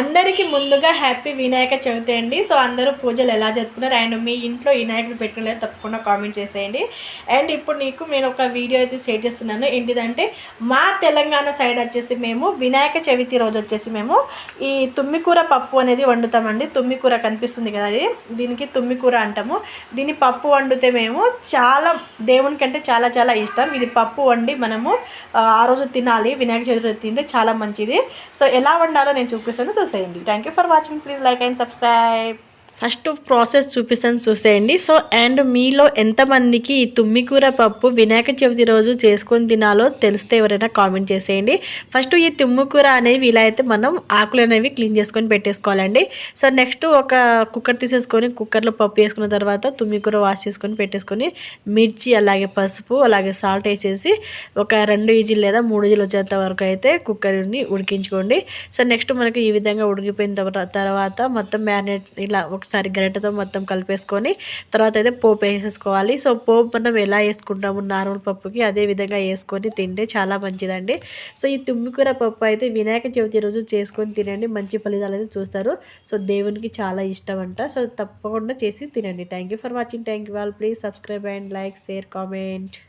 అందరికీ ముందుగా హ్యాపీ వినాయక చవితి అండి. సో అందరూ పూజలు ఎలా జరుపుకున్నారు? అండ్ మీ ఇంట్లో వినాయకుడు పెట్టుకోలేదు తప్పకుండా కామెంట్ చేసేయండి. అండ్ ఇప్పుడు నీకు నేను ఒక వీడియో అయితే షేర్ చేస్తున్నాను. ఏంటిదంటే మా తెలంగాణ సైడ్ వచ్చేసి మేము వినాయక చవితి రోజు వచ్చేసి మేము ఈ తుమ్మికూర పప్పు అనేది వండుతామండి. తుమ్మికూర కనిపిస్తుంది కదా అది. దీనికి తుమ్మికూర అంటాము. దీని పప్పు వండితే మేము చాలా దేవునికి అంటే చాలా చాలా ఇష్టం. ఇది పప్పు వండి మనము ఆ రోజు తినాలి. వినాయక చవితి తింటే చాలా మంచిది. సో ఎలా వండాలో నేను చూపిస్తాను. సో చూసేయండి thank you for watching please like and subscribe first process చూపిస్తాను చూసేయండి. సో అండ్ మీలో ఎంతమందికి ఈ తుమ్మికూర పప్పు వినాయక చవితి రోజు చేసుకొని తినాలో తెలిస్తే ఎవరైనా కామెంట్ చేసేయండి. ఫస్ట్ ఈ తుమ్మికూర అనేవి ఇలా అయితే మనం ఆకులు అనేవి క్లీన్ చేసుకొని పెట్టేసుకోవాలండి. సో నెక్స్ట్ ఒక కుక్కర్ తీసేసుకొని కుక్కర్లో పప్పు వేసుకున్న తర్వాత తుమ్మికూర వాష్ చేసుకొని పెట్టేసుకొని మిర్చి అలాగే పసుపు అలాగే సాల్ట్ వేసేసి ఒక రెండు ఈజీలు లేదా మూడు ఈజీలు వచ్చేంత వరకు అయితే కుక్కర్ని ఉడికించుకోండి. సో నెక్స్ట్ మనకి ఈ విధంగా ఉడికిపోయిన తర్వాత మొత్తం మ్యారినేట్ ఇలా ఒకసారి గరిటతో మొత్తం కలిపేసుకొని తర్వాత అయితే పోపు వేసేసుకోవాలి. సో పోపు మనం ఎలా వేసుకుంటాము? నార్మల్ పప్పుకి అదే విధంగా వేసుకొని తింటే చాలా మంచిదండి. సో ఈ తుమ్మికూర పప్పు అయితే వినాయక చవితి రోజు చేసుకొని తినండి. మంచి ఫలితాలు అయితే చూస్తారు. సో దేవునికి చాలా ఇష్టం అంట సో తప్పకుండా చేసి తినండి. Thank you for watching thank you all please subscribe and like share comment